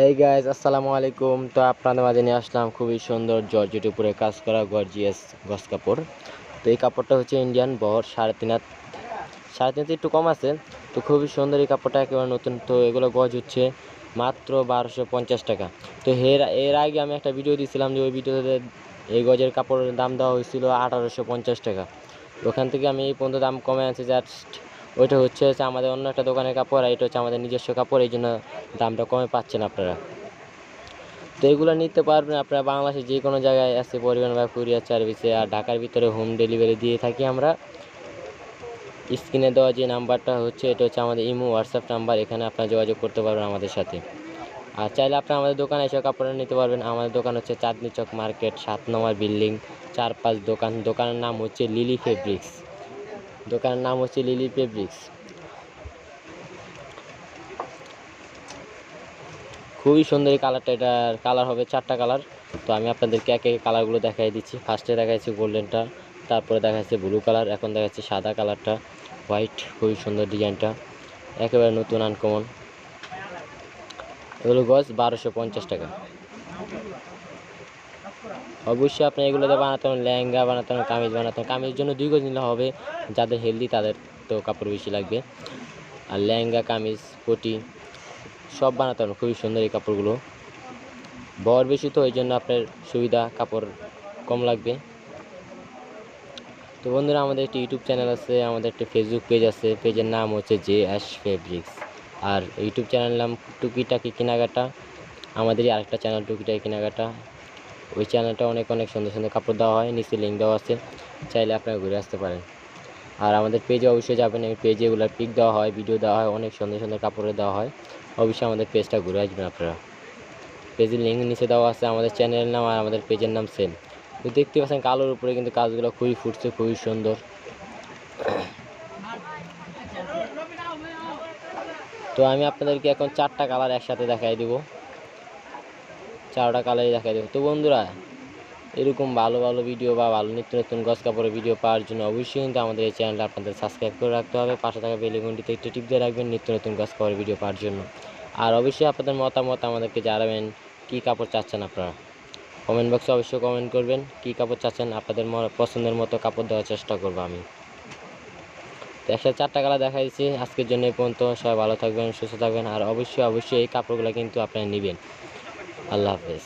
Hey guys আসসালামু আলাইকুম। তো আপনাদের মাঝে নিয়ে আসলাম খুবই সুন্দর জর্জেট উপরে কাজ করা গর্জিয়াস গস কাপড়। তো এই কাপড়টা হচ্ছে ইন্ডিয়ান বহর সাড়ে তিন হাত সাড়ে তিন হাতে একটু কম আছে। তো খুবই সুন্দর এই কাপড়টা একেবারে নতুন। তো এগুলো গজ হচ্ছে মাত্র বারোশো পঞ্চাশ টাকা। তো এর এর আগে আমি একটা ভিডিও দিয়েছিলাম যে ওই ভিডিওতে এই গজের কাপড়ের দাম দেওয়া হয়েছিল আঠারোশো পঞ্চাশ টাকা। ওখান থেকে আমি এই পর্যন্ত দাম কমে আনছি জাস্ট ওইটা হচ্ছে হচ্ছে আমাদের অন্য একটা দোকানের কাপড় আর এটা হচ্ছে আমাদের নিজস্ব কাপড়, এই জন্য দামটা কমে পাচ্ছেন আপনারা। তো এগুলো নিতে পারবেন আপনারা বাংলাদেশে যে কোনো জায়গায় আছে পরিবহন বা কুরিয়ার সার্ভিসে, আর ঢাকার ভিতরে হোম ডেলিভারি দিয়ে থাকি আমরা। স্ক্রিনে দেওয়া যে নাম্বারটা হচ্ছে, এটা হচ্ছে আমাদের ইমো হোয়াটসঅ্যাপ নাম্বার, এখানে আপনারা যোগাযোগ করতে পারবেন আমাদের সাথে। আর চাইলে আপনারা আমাদের দোকানে এসে কাপড় নিতে পারবেন। আমাদের দোকান হচ্ছে চাঁদনি চক মার্কেট, সাত নম্বর বিল্ডিং চার পাঁচ দোকান। দোকানের নাম হচ্ছে লিলি ফেব্রিক্স। দোকানের নাম হচ্ছে লিলি ফেব্রিক্স খুবই সুন্দর এই কালারটা এটার কালার হবে চারটা কালার তো আমি আপনাদেরকে একে একে কালারগুলো দেখাই দিচ্ছি। ফার্স্টে দেখাচ্ছি গোল্ডেনটা তারপরে দেখাচ্ছে ব্লু কালার এখন দেখাচ্ছে সাদা কালারটা হোয়াইট খুবই সুন্দর ডিজাইনটা একেবারে নতুন আনকমন এগুলো গজ বারোশো পঞ্চাশ টাকা। অবশ্যই আপনি এগুলোতে বানাতে পারেন, লেহেঙ্গা বানাতে পারেন, কামিজ বানাতে পারেন। কামিজের জন্য দুই গজ নিলে হবে যাদের হেলদি তাদের তো কাপড় বেশি লাগবে। আর লেহেঙ্গা, কামিজ কোটি সব বানাতে পারেন খুবই সুন্দর এই কাপড়গুলো। বর বেশি তো ওই জন্য আপনার সুবিধা, কাপড় কম লাগবে। তো বন্ধুরা, আমাদের একটি ইউটিউব চ্যানেল আছে, আমাদের একটা ফেসবুক পেজ আছে পেজের নাম হচ্ছে জে অ্যাশ ফেব্রিক্স আর ইউটিউব চ্যানেল নাম টুকিটাকি কেনাকাটা, আমাদেরই আরেকটা চ্যানেল টুকিটাকি কেনাকাটা। ওই চ্যানেলটা অনেক অনেক সুন্দর সুন্দর কাপড় দেওয়া হয়, নিচে লিঙ্ক দেওয়া আছে, চাইলে আপনারা ঘুরে আসতে পারেন। আর আমাদের পেজে অবশ্যই যাবেন, এই পেজে এগুলোর পিক দেওয়া হয় ভিডিও দেওয়া হয়, অনেক সুন্দর সুন্দর কাপড়ে দেওয়া হয়। অবশ্যই আমাদের পেজটা ঘুরে আসবেন আপনারা। পেজের লিঙ্ক নিচে দেওয়া আছে, আমাদের চ্যানেলের নাম আর আমাদের পেজের নাম সেম তো দেখতে পাচ্ছেন কালোর উপরে কিন্তু কাজগুলো খুবই ফুটছে, খুবই সুন্দর। তো আমি আপনাদেরকে এখন চারটা কালার একসাথে দেখাই দিব। চারটা কালারই দেখাই দেবো তো বন্ধুরা, এরকম ভালো ভালো ভিডিও বা ভালো নিত্য নতুন গছ কাপড়ের ভিডিও পাওয়ার জন্য অবশ্যই কিন্তু আমাদের এই চ্যানেলটা আপনাদের সাবস্ক্রাইব করে রাখতে হবে। পাশে থাকা বেলিগুন্ডিতে একটু টিপ দিয়ে রাখবেন নিত্য নতুন গছ কাপড়ের ভিডিও পাওয়ার জন্য। আর অবশ্যই আপনাদের মতামত আমাদেরকে জানাবেন, কী কাপড় চাচ্ছেন আপনারা? কমেন্ট বক্সে অবশ্যই কমেন্ট করবেন, কী কাপড় চাচ্ছেন আপনাদের পছন্দের মতো কাপড় দেওয়ার চেষ্টা করব আমি। তো একসাথে চারটা কালার দেখা দিচ্ছি। আজকের জন্য এই পর্যন্ত। সবাই ভালো থাকবেন, সুস্থ থাকবেন। আর অবশ্যই অবশ্যই এই কাপড়গুলো কিন্তু আপনারা নেবেন। আল্লাহ হাফেজ